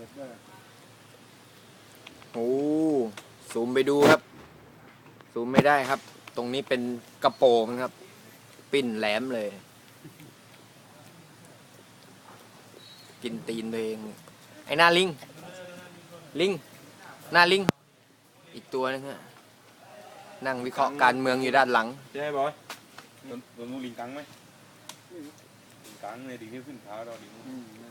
ปิดด้วยโอ้ซูมไปดูครับ ซูมไม่ได้ครับ ตรงนี้เป็นกระโปรงครับ ปิ้นแหลมเลย กินตีนตัวเองไอ้หน้าลิง ลิง หน้าลิง อีกตัวนึงฮะนั่งวิเคราะห์การเมืองอยู่ด้านหลัง ใช่ไหมบอยโดนโดนงูลิงกังไหมลิงกังเลยดีที่ขึ้นเท้าเราดีมนั่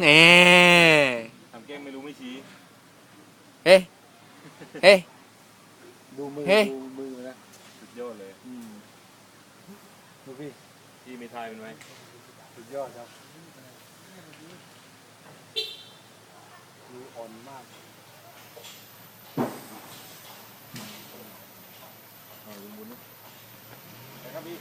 เน่ทำแก้งไม่รู้ไม่ชี้เฮ้เฮ้ดูมือเฮ้ดูมือนะสุดยอดเลยดูพี่พี่มีทายป็นไหมสุดยอดครับดูอ่อนมากเอาลุงบุญนะครับพี่